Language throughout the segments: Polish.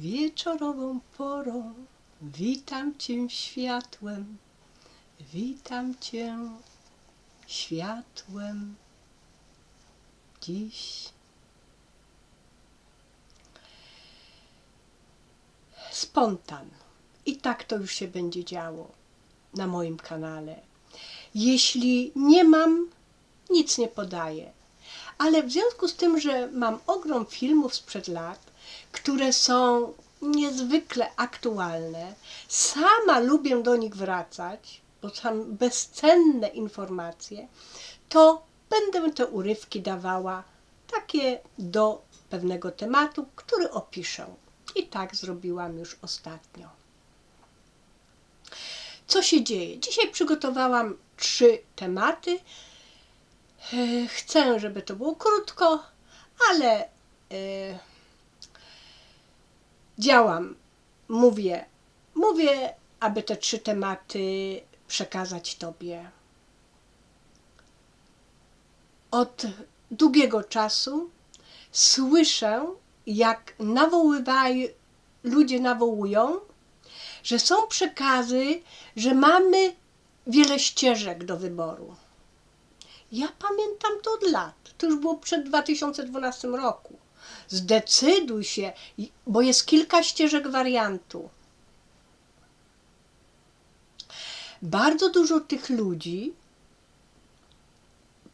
Wieczorową porą witam cię światłem, witam cię światłem dziś. Spontan. I tak to już się będzie działo na moim kanale. Jeśli nie mam, nic nie podaję. Ale w związku z tym, że mam ogrom filmów sprzed lat, które są niezwykle aktualne, sama lubię do nich wracać, bo są bezcenne informacje, to będę te urywki dawała takie do pewnego tematu, który opiszę. I tak zrobiłam już ostatnio. Co się dzieje? Dzisiaj przygotowałam trzy tematy. E, Chcę, żeby to było krótko, ale e, działam, mówię, mówię, aby te trzy tematy przekazać Tobie. Od długiego czasu słyszę, jak nawoływają, ludzie nawołują, że są przekazy, że mamy wiele ścieżek do wyboru. Ja pamiętam to od lat. To już było przed 2012 roku. Zdecyduj się, bo jest kilka ścieżek wariantu. Bardzo dużo tych ludzi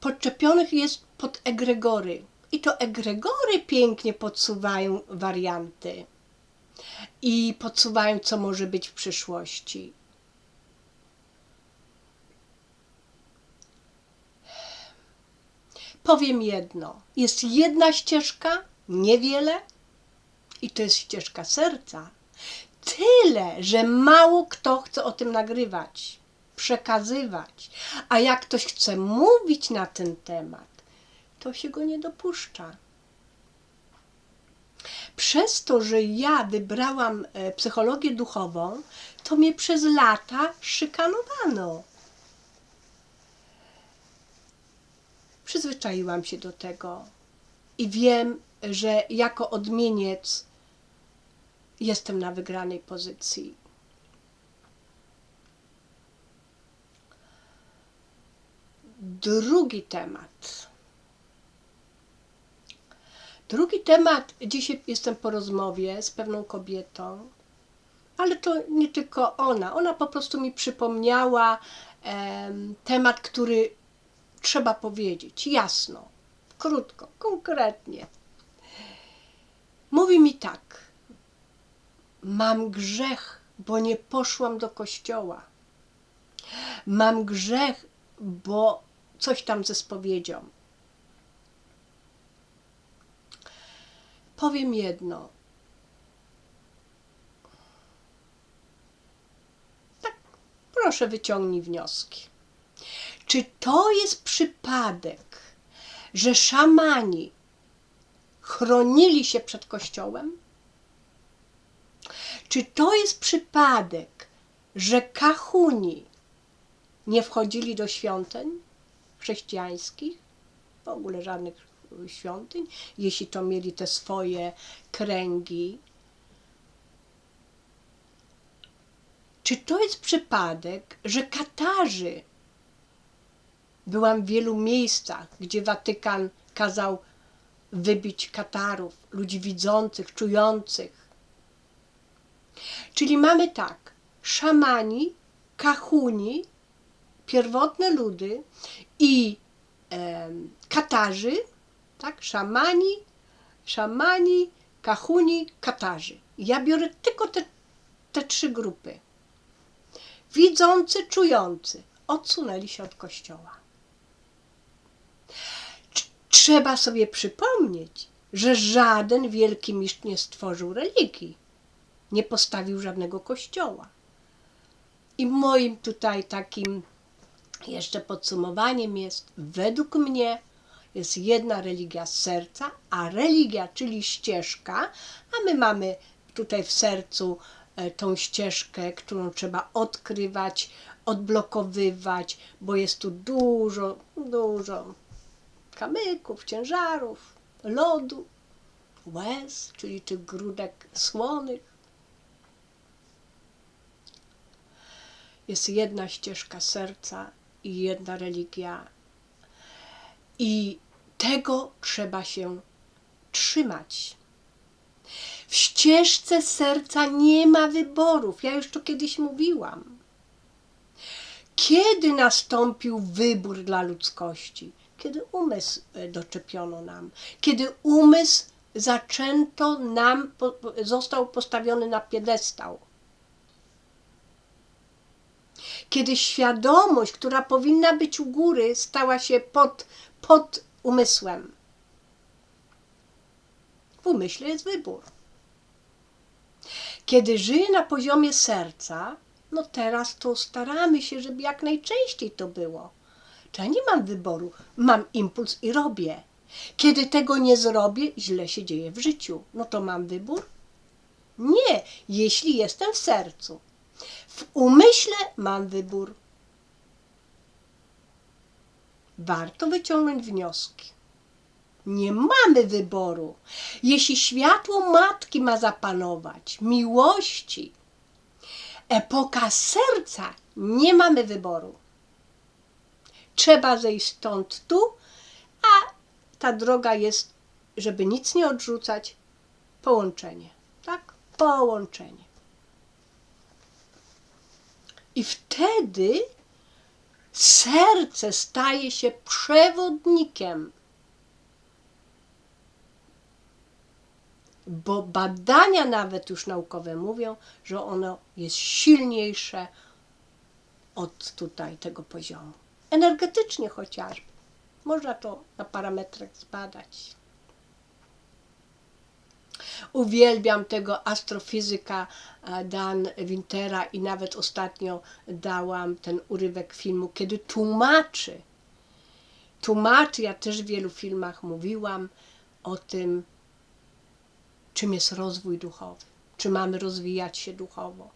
podczepionych jest pod egregory. I to egregory pięknie podsuwają warianty i podsuwają, co może być w przyszłości. Powiem jedno: jest jedna ścieżka, niewiele, i to jest ścieżka serca. Tyle, że mało kto chce o tym nagrywać, przekazywać. A jak ktoś chce mówić na ten temat, to się go nie dopuszcza. Przez to, że ja wybrałam e, psychologię duchową, to mnie przez lata szykanowano. Przyzwyczaiłam się do tego i wiem, że jako odmieniec jestem na wygranej pozycji. Drugi temat. Drugi temat. Dzisiaj jestem po rozmowie z pewną kobietą, ale to nie tylko ona. Ona po prostu mi przypomniała em, temat, który trzeba powiedzieć jasno, krótko, konkretnie. Mówi mi tak: Mam grzech, bo nie poszłam do kościoła. Mam grzech, bo coś tam ze spowiedzią. Powiem jedno. Tak, proszę wyciągnij wnioski. Czy to jest przypadek, że szamani chronili się przed kościołem? Czy to jest przypadek, że kahuni nie wchodzili do świątyń chrześcijańskich? W ogóle żadnych świątyń, jeśli to mieli te swoje kręgi. Czy to jest przypadek, że Katarzy Byłam w wielu miejscach, gdzie Watykan kazał wybić Katarów, ludzi widzących, czujących. Czyli mamy tak, szamani, kahuni, pierwotne ludy i e, Katarzy, tak, szamani, szamani, kahuni, Katarzy. Ja biorę tylko te, te trzy grupy. Widzący, czujący odsunęli się od kościoła trzeba sobie przypomnieć, że żaden wielki mistrz nie stworzył religii, nie postawił żadnego kościoła. I moim tutaj takim jeszcze podsumowaniem jest, według mnie jest jedna religia serca, a religia, czyli ścieżka, a my mamy tutaj w sercu e, tą ścieżkę, którą trzeba odkrywać, odblokowywać, bo jest tu dużo, dużo kamyków, ciężarów, lodu, łez, czyli tych grudek słonych. Jest jedna ścieżka serca i jedna religia. I tego trzeba się trzymać. W ścieżce serca nie ma wyborów. Ja już to kiedyś mówiłam. Kiedy nastąpił wybór dla ludzkości? Kiedy umysł e, doczepiono nam, kiedy umysł zaczęto nam, został postawiony na piedestał. Kiedy świadomość, która powinna być u góry, stała się pod, pod umysłem. W umyśle jest wybór. Kiedy żyję na poziomie serca, no teraz to staramy się, żeby jak najczęściej to było. Ja nie mam wyboru? Mam impuls i robię. Kiedy tego nie zrobię, źle się dzieje w życiu. No to mam wybór? Nie, jeśli jestem w sercu. W umyśle mam wybór. Warto wyciągnąć wnioski. Nie mamy wyboru. Jeśli światło matki ma zapanować, miłości, epoka serca, nie mamy wyboru. Trzeba zejść stąd tu, a ta droga jest, żeby nic nie odrzucać, połączenie. Tak? Połączenie. I wtedy serce staje się przewodnikiem. Bo badania nawet już naukowe mówią, że ono jest silniejsze od tutaj tego poziomu. Energetycznie chociażby. Można to na parametrach zbadać. Uwielbiam tego astrofizyka e, Dan Wintera i nawet ostatnio dałam ten urywek filmu, kiedy tłumaczy, tłumaczy, ja też w wielu filmach mówiłam o tym, czym jest rozwój duchowy, czy mamy rozwijać się duchowo.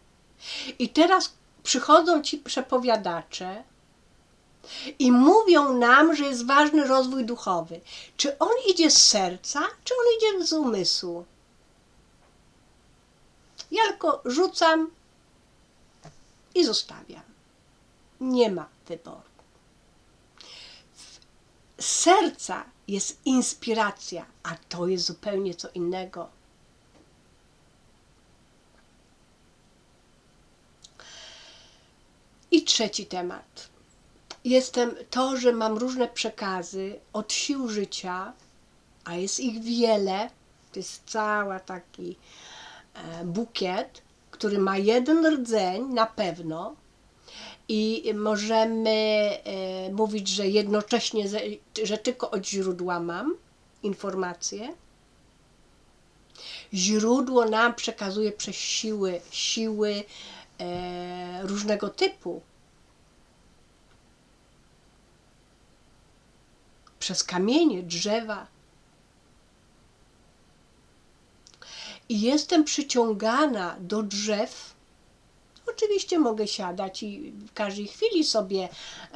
I teraz przychodzą ci przepowiadacze i mówią nam, że jest ważny rozwój duchowy. Czy on idzie z serca, czy on idzie z umysłu? Ja tylko rzucam i zostawiam. Nie ma wyboru. Z serca jest inspiracja, a to jest zupełnie co innego. I trzeci temat. Jestem to, że mam różne przekazy od sił życia, a jest ich wiele. To jest cała taki e, bukiet, który ma jeden rdzeń na pewno. I możemy e, mówić, że jednocześnie, ze- że tylko od źródła mam informacje. Źródło nam przekazuje przez siły, siły e, różnego typu. Przez kamienie, drzewa. I jestem przyciągana do drzew. Oczywiście mogę siadać i w każdej chwili sobie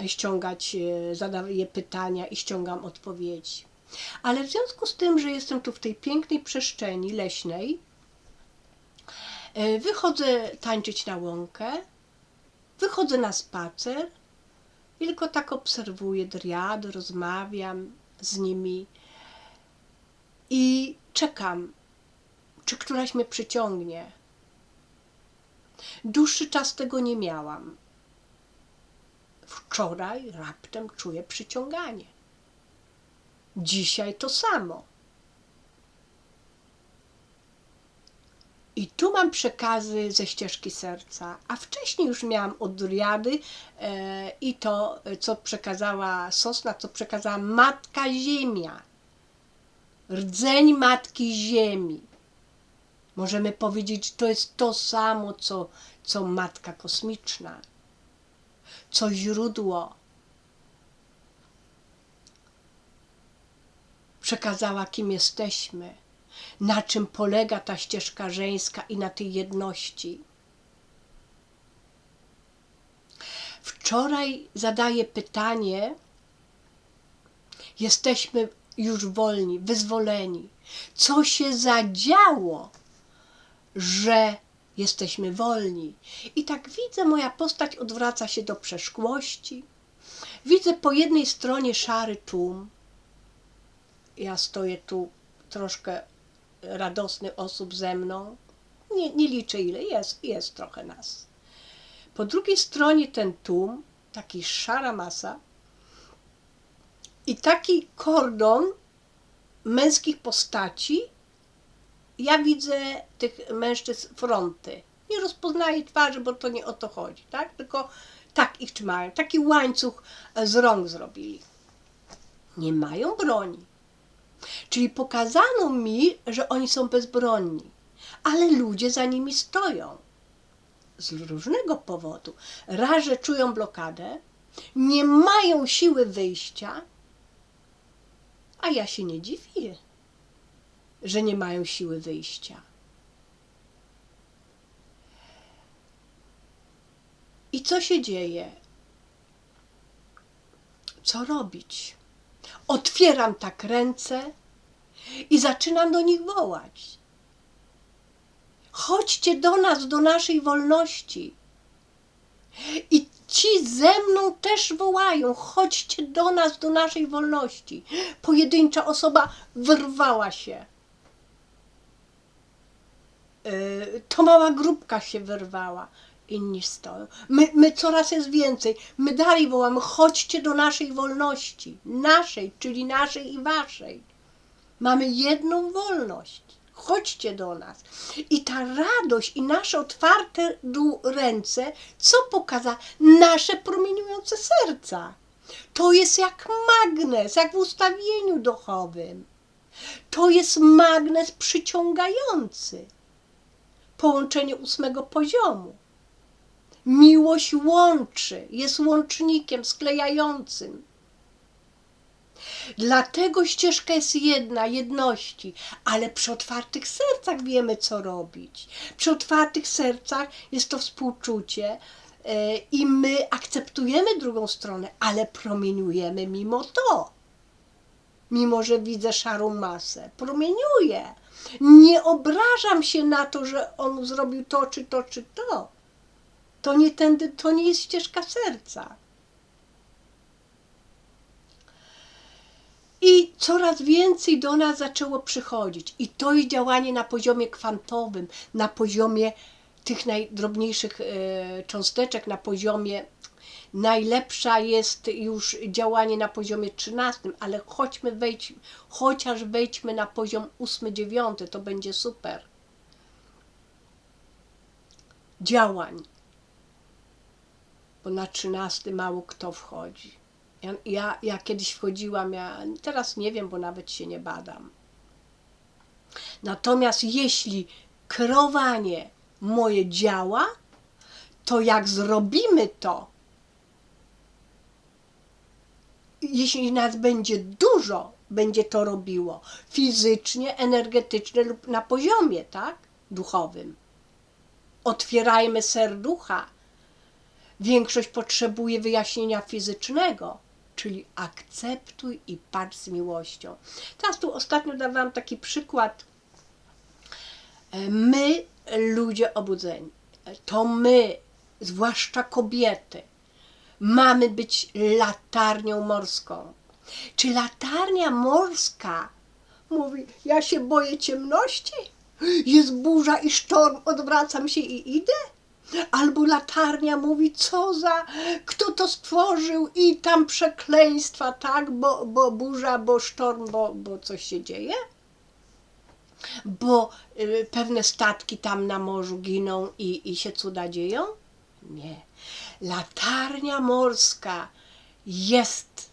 ściągać, e, zadaję pytania i ściągam odpowiedzi. Ale w związku z tym, że jestem tu w tej pięknej przestrzeni leśnej, e, wychodzę tańczyć na łąkę, wychodzę na spacer tylko tak obserwuję driady, rozmawiam z nimi i czekam, czy któraś mnie przyciągnie. Dłuższy czas tego nie miałam. Wczoraj raptem czuję przyciąganie. Dzisiaj to samo. I tu mam przekazy ze ścieżki serca, a wcześniej już miałam od Driady e, i to, co przekazała Sosna, co przekazała Matka Ziemia. Rdzeń Matki Ziemi. Możemy powiedzieć, to jest to samo, co, co Matka Kosmiczna, co źródło. Przekazała, kim jesteśmy na czym polega ta ścieżka żeńska i na tej jedności. Wczoraj zadaję pytanie: jesteśmy już wolni, wyzwoleni. Co się zadziało, że jesteśmy wolni. I tak widzę, moja postać odwraca się do przeszłości. Widzę po jednej stronie szary tłum. Ja stoję tu troszkę radosny osób ze mną. Nie, nie liczę ile jest, jest trochę nas. Po drugiej stronie ten tłum, taki szara masa i taki kordon męskich postaci. Ja widzę tych mężczyzn fronty. Nie rozpoznaję twarzy, bo to nie o to chodzi, tak? Tylko tak ich trzymają. Taki łańcuch z rąk zrobili. Nie mają broni. Czyli pokazano mi, że oni są bezbronni, ale ludzie za nimi stoją. Z różnego powodu. Raz, że czują blokadę, nie mają siły wyjścia, a ja się nie dziwię, że nie mają siły wyjścia. I co się dzieje? Co robić? Otwieram tak ręce i zaczynam do nich wołać. Chodźcie do nas, do naszej wolności. I ci ze mną też wołają: chodźcie do nas, do naszej wolności. Pojedyncza osoba wyrwała się. Yy, To mała grupka się wyrwała. Inni stoją. My, my coraz jest więcej. My dalej wołamy: chodźcie do naszej wolności. Naszej, czyli naszej i waszej. Mamy jedną wolność. Chodźcie do nas. I ta radość i nasze otwarte ręce, co pokaza? Nasze promieniujące serca. To jest jak magnes, jak w ustawieniu duchowym. To jest magnes przyciągający. Połączenie ósmego poziomu. Miłość łączy, jest łącznikiem sklejającym. Dlatego ścieżka jest jedna, jedności, ale przy otwartych sercach wiemy, co robić. Przy otwartych sercach jest to współczucie e, i my akceptujemy drugą stronę, ale promieniujemy mimo to. Mimo, że widzę szarą masę, promieniuję. Nie obrażam się na to, że on zrobił to, czy to, czy to. To nie, tędy, to nie jest ścieżka serca. I coraz więcej do nas zaczęło przychodzić. I to jest działanie na poziomie kwantowym, na poziomie tych najdrobniejszych e, cząsteczek, na poziomie. Najlepsza jest już działanie na poziomie 13, ale chodźmy wejdź, chociaż wejdźmy na poziom 8-9, to będzie super. Działań. Bo na 13 mało kto wchodzi. Ja, ja, ja kiedyś wchodziłam, ja teraz nie wiem, bo nawet się nie badam. Natomiast jeśli kreowanie moje działa, to jak zrobimy to, jeśli nas będzie dużo, będzie to robiło fizycznie, energetycznie lub na poziomie, tak? Duchowym. Otwierajmy serducha. Większość potrzebuje wyjaśnienia fizycznego czyli akceptuj i patrz z miłością. Teraz tu ostatnio dawałam taki przykład. E, My, ludzie obudzeni, to my, zwłaszcza kobiety, mamy być latarnią morską. Czy latarnia morska mówi, ja się boję ciemności? Jest burza i sztorm, odwracam się i idę? Albo latarnia mówi, co za, kto to stworzył i tam przekleństwa, tak, bo, bo burza, bo sztorm, bo, bo coś się dzieje? Bo y, pewne statki tam na morzu giną i, i się cuda dzieją? Nie. Latarnia morska jest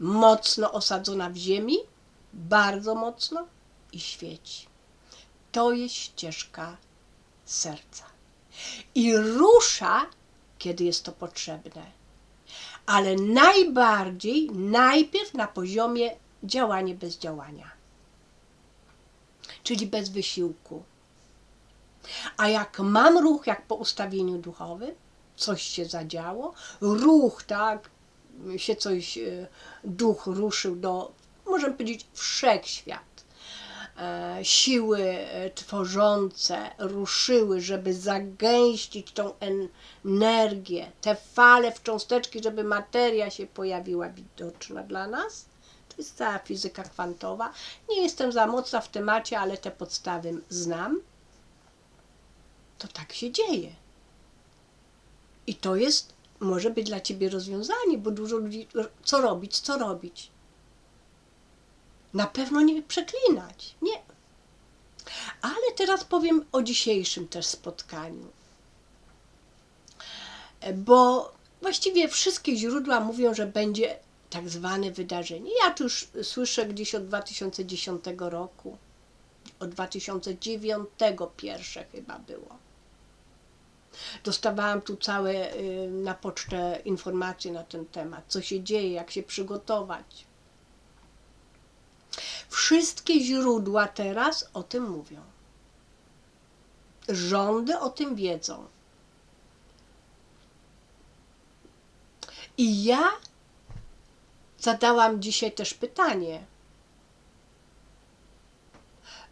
mocno osadzona w ziemi, bardzo mocno i świeci. To jest ścieżka serca i rusza, kiedy jest to potrzebne. Ale najbardziej, najpierw na poziomie działanie bez działania, czyli bez wysiłku. A jak mam ruch, jak po ustawieniu duchowym, coś się zadziało, ruch, tak, się coś, e, duch ruszył do, możemy powiedzieć, wszechświat. E, siły e, tworzące ruszyły, żeby zagęścić tą en- energię, te fale w cząsteczki, żeby materia się pojawiła widoczna dla nas. To jest cała fizyka kwantowa. Nie jestem za mocna w temacie, ale te podstawy znam. To tak się dzieje. I to jest, może być dla ciebie rozwiązanie, bo dużo ludzi, co robić, co robić. Na pewno nie przeklinać, nie. Ale teraz powiem o dzisiejszym też spotkaniu. Bo właściwie wszystkie źródła mówią, że będzie tak zwane wydarzenie. Ja tu już słyszę gdzieś od 2010 roku. Od 2009 pierwsze chyba było. Dostawałam tu całe y, na pocztę informacje na ten temat, co się dzieje, jak się przygotować. Wszystkie źródła teraz o tym mówią. Rządy o tym wiedzą. I ja zadałam dzisiaj też pytanie,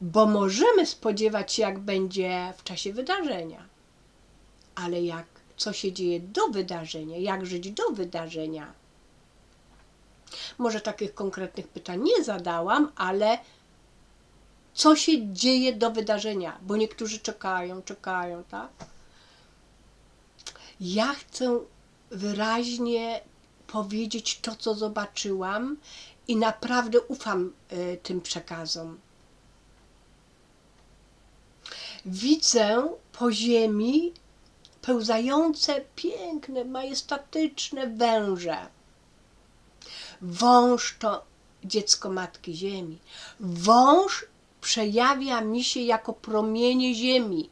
bo możemy spodziewać się, jak będzie w czasie wydarzenia, ale jak co się dzieje do wydarzenia, jak żyć do wydarzenia. Może takich konkretnych pytań nie zadałam, ale co się dzieje do wydarzenia, bo niektórzy czekają, czekają, tak? Ja chcę wyraźnie powiedzieć to, co zobaczyłam i naprawdę ufam y, tym przekazom. Widzę po ziemi pełzające, piękne, majestatyczne węże. Wąż to dziecko Matki Ziemi. Wąż przejawia mi się jako promienie Ziemi.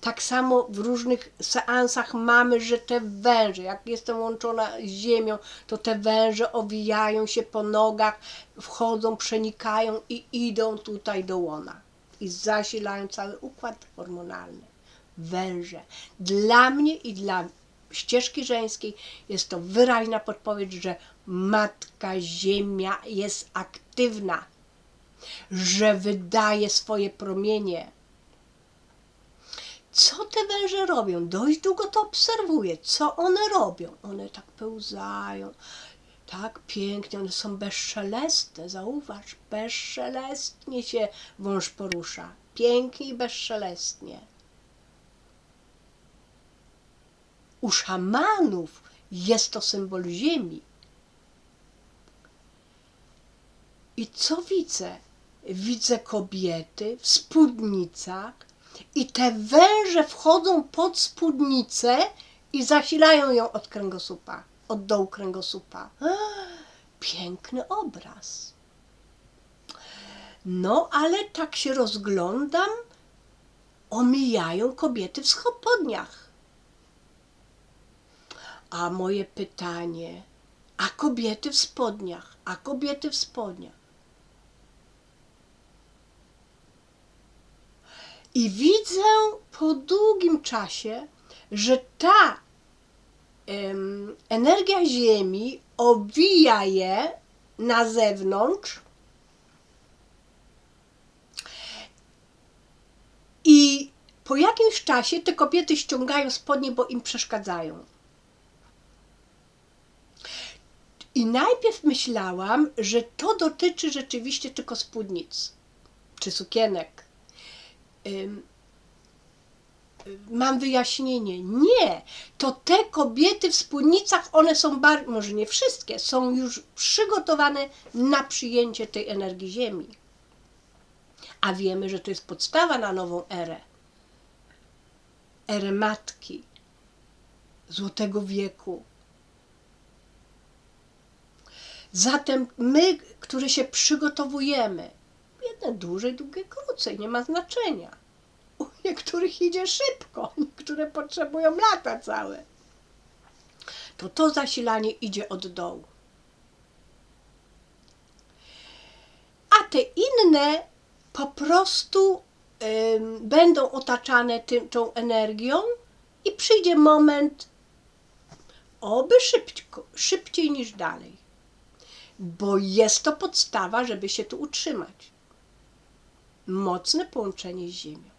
Tak samo w różnych seansach mamy, że te węże, jak jestem łączona z Ziemią, to te węże owijają się po nogach, wchodzą, przenikają i idą tutaj do łona. I zasilają cały układ hormonalny. Węże. Dla mnie i dla ścieżki żeńskiej jest to wyraźna podpowiedź, że Matka Ziemia jest aktywna, że wydaje swoje promienie. Co te węże robią? Dość długo to obserwuję. Co one robią? One tak pełzają, tak pięknie, one są bezszelestne. Zauważ, bezszelestnie się wąż porusza. Pięknie i bezszelestnie. U szamanów jest to symbol ziemi. I co widzę? Widzę kobiety w spódnicach i te węże wchodzą pod spódnicę i zasilają ją od kręgosłupa, od dołu kręgosłupa. Piękny obraz. No, ale tak się rozglądam, omijają kobiety w spodniach. A moje pytanie, a kobiety w spodniach, a kobiety w spodniach. I widzę po długim czasie, że ta em, energia Ziemi owija je na zewnątrz i po jakimś czasie te kobiety ściągają spodnie, bo im przeszkadzają. I najpierw myślałam, że to dotyczy rzeczywiście tylko spódnic czy sukienek. Mam wyjaśnienie. Nie, to te kobiety w spódnicach, one są bardzo, może nie wszystkie, są już przygotowane na przyjęcie tej energii Ziemi. A wiemy, że to jest podstawa na nową erę. Erę matki, złotego wieku. Zatem my, które się przygotowujemy, jedne dłużej, drugie krócej, nie ma znaczenia. Niektórych idzie szybko, niektóre potrzebują lata całe. To to zasilanie idzie od dołu. A te inne po prostu będą otaczane tym, tą energią i przyjdzie moment, oby szybciej niż dalej bo jest to podstawa, żeby się tu utrzymać. mocne połączenie z Ziemią.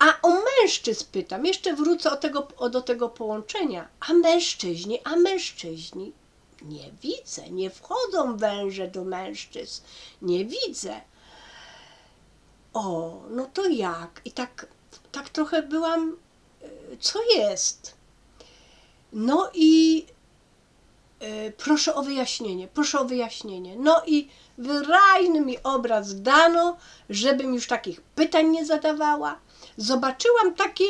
A o mężczyzn pytam, jeszcze wrócę o tego, o, do tego połączenia. A mężczyźni, a mężczyźni? Nie widzę, nie wchodzą węże do mężczyzn, nie widzę. O, no to jak? I tak, tak trochę byłam, e, co jest? No i e, proszę o wyjaśnienie, proszę o wyjaśnienie. No i wyraźny mi obraz dano, żebym już takich pytań nie zadawała. Zobaczyłam takie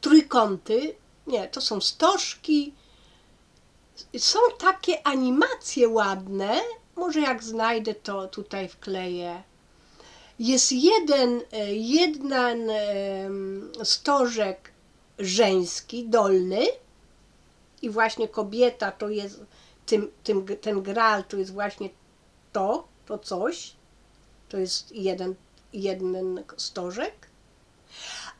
trójkąty, nie, to są stożki, są takie animacje ładne, może jak znajdę to tutaj wkleję. Jest jeden, e, jeden stożek żeński, dolny. I właśnie kobieta to jest, tym, tym, ten gral to jest właśnie to, to coś, to jest jeden, jeden stożek,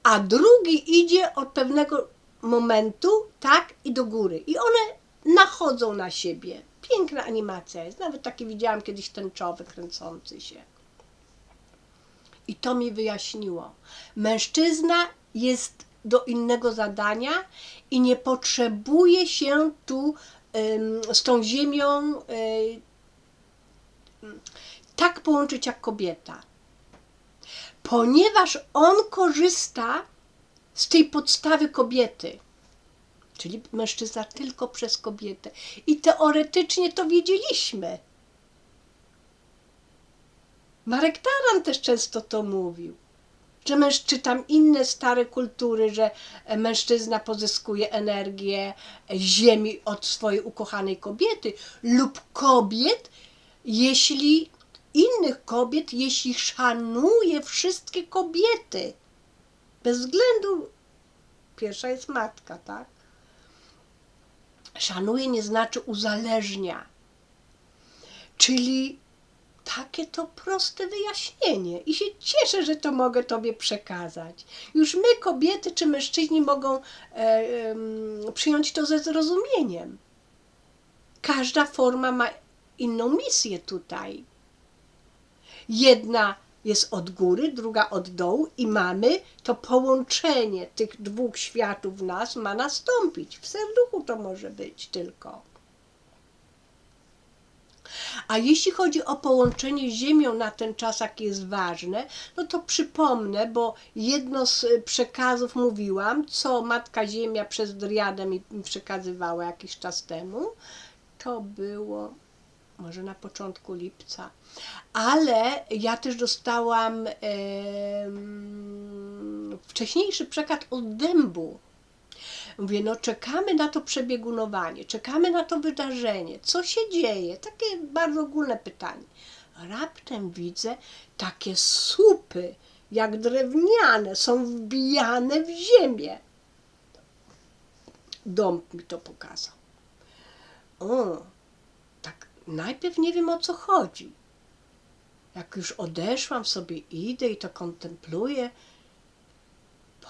a drugi idzie od pewnego momentu, tak, i do góry. I one nachodzą na siebie. Piękna animacja jest. Nawet taki widziałam kiedyś tęczowy, kręcący się. I to mi wyjaśniło. Mężczyzna jest do innego zadania i nie potrzebuje się tu ym, z tą ziemią y, tak połączyć jak kobieta. Ponieważ on korzysta z tej podstawy kobiety. Czyli mężczyzna tylko przez kobietę. I teoretycznie to wiedzieliśmy. Marek Taran też często to mówił, że męż, inne stare kultury, że mężczyzna pozyskuje energię ziemi od swojej ukochanej kobiety lub kobiet, jeśli innych kobiet, jeśli szanuje wszystkie kobiety. Bez względu, pierwsza jest matka, tak? Szanuje nie znaczy uzależnia. Czyli takie to proste wyjaśnienie i się cieszę, że to mogę Tobie przekazać. Już my, kobiety czy mężczyźni, mogą e, e, przyjąć to ze zrozumieniem. Każda forma ma inną misję tutaj. Jedna jest od góry, druga od dołu i mamy to połączenie tych dwóch światów w nas ma nastąpić. W serduchu to może być tylko. A jeśli chodzi o połączenie z Ziemią na ten czas, jakie jest ważne, no to przypomnę, bo jedno z przekazów mówiłam, co Matka Ziemia przez Driadę mi przekazywała jakiś czas temu, to było może na początku lipca. Ale ja też dostałam wcześniejszy przekaz od dębu. Mówię, no czekamy na to przebiegunowanie, czekamy na to wydarzenie. Co się dzieje? Takie bardzo ogólne pytanie. Raptem widzę takie słupy, jak drewniane, są wbijane w ziemię. Dąb mi to pokazał. O, najpierw nie wiem o co chodzi. Jak już odeszłam, sobie idę i to kontempluję,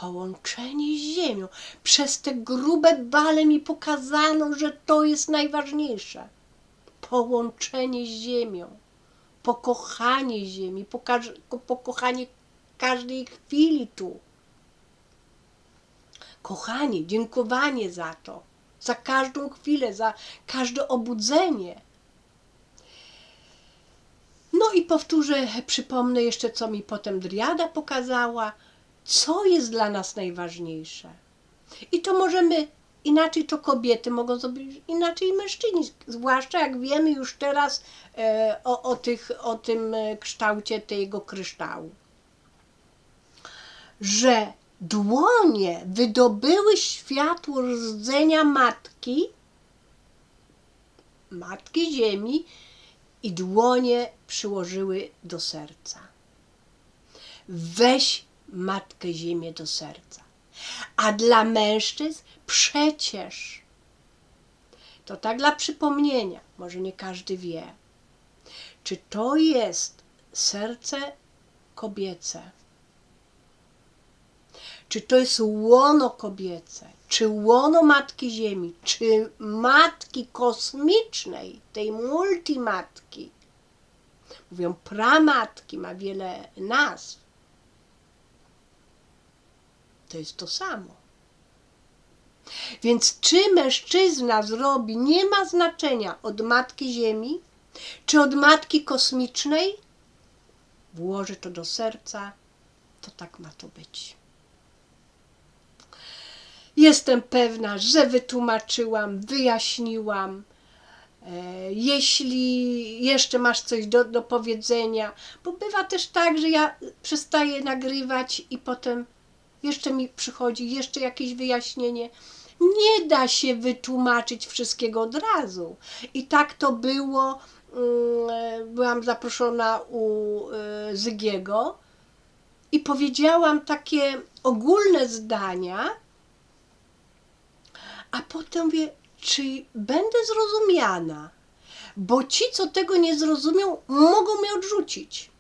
połączenie z ziemią. Przez te grube bale mi pokazano, że to jest najważniejsze. Połączenie z ziemią, pokochanie ziemi, pokochanie każdej chwili tu. Kochanie, dziękowanie za to, za każdą chwilę, za każde obudzenie. No i powtórzę, przypomnę jeszcze, co mi potem Driada pokazała – co jest dla nas najważniejsze. I to możemy inaczej to kobiety mogą zrobić, inaczej mężczyźni, zwłaszcza jak wiemy już teraz e, o, o, tych, o tym e, kształcie tego kryształu. Że dłonie wydobyły światło rdzenia matki, matki ziemi i dłonie przyłożyły do serca. Weź Matkę Ziemię do serca. A dla mężczyzn przecież, to tak dla przypomnienia, może nie każdy wie, czy to jest serce kobiece, czy to jest łono kobiece, czy łono Matki Ziemi, czy Matki kosmicznej, tej multimatki, Mówią pramatki, ma wiele nazw. To jest to samo. Więc czy mężczyzna zrobi, nie ma znaczenia od matki Ziemi, czy od matki kosmicznej, włoży to do serca, to tak ma to być. Jestem pewna, że wytłumaczyłam, wyjaśniłam. E, Jeśli jeszcze masz coś do, do powiedzenia, bo bywa też tak, że ja przestaję nagrywać i potem jeszcze mi przychodzi jeszcze jakieś wyjaśnienie. Nie da się wytłumaczyć wszystkiego od razu. I tak to było. mm, Byłam zaproszona u e, Zygiego i powiedziałam takie ogólne zdania, a potem mówię, czy będę zrozumiana? Bo ci, co tego nie zrozumią, mogą mnie odrzucić.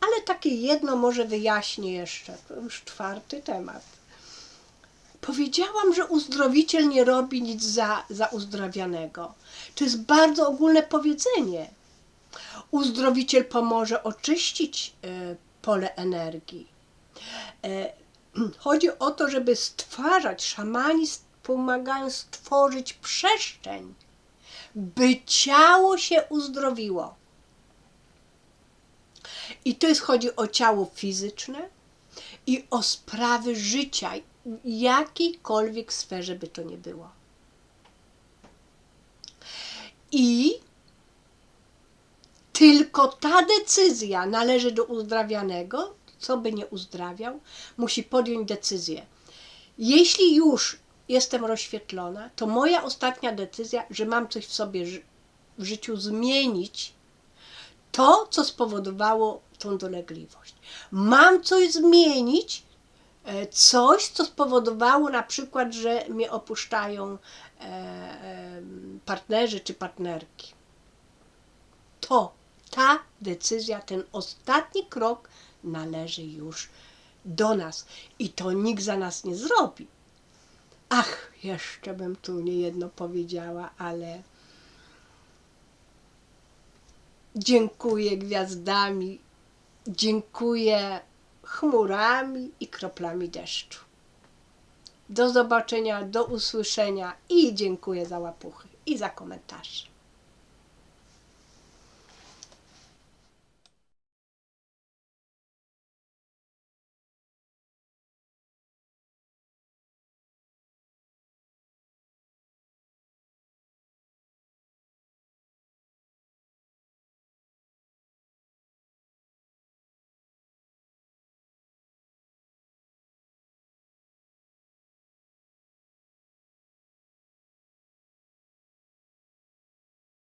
Ale takie jedno może wyjaśnię jeszcze, to już czwarty temat. Powiedziałam, że uzdrowiciel nie robi nic za, za uzdrawianego. To jest bardzo ogólne powiedzenie. Uzdrowiciel pomoże oczyścić e, pole energii. E, chodzi o to, żeby stwarzać, szamani pomagają stworzyć przestrzeń, by ciało się uzdrowiło. I to jest chodzi o ciało fizyczne i o sprawy życia, w jakiejkolwiek sferze by to nie było. I tylko ta decyzja należy do uzdrawianego, co by nie uzdrawiał, musi podjąć decyzję. Jeśli już jestem rozświetlona, to moja ostatnia decyzja, że mam coś w sobie w życiu zmienić, to, co spowodowało tą dolegliwość. Mam coś zmienić, e, coś, co spowodowało na przykład, że mnie opuszczają e, e, partnerzy czy partnerki. To, ta decyzja, ten ostatni krok należy już do nas i to nikt za nas nie zrobi. Ach, jeszcze bym tu niejedno powiedziała, ale dziękuję gwiazdami, dziękuję chmurami i kroplami deszczu. Do zobaczenia, do usłyszenia i dziękuję za łapuchy i za komentarze.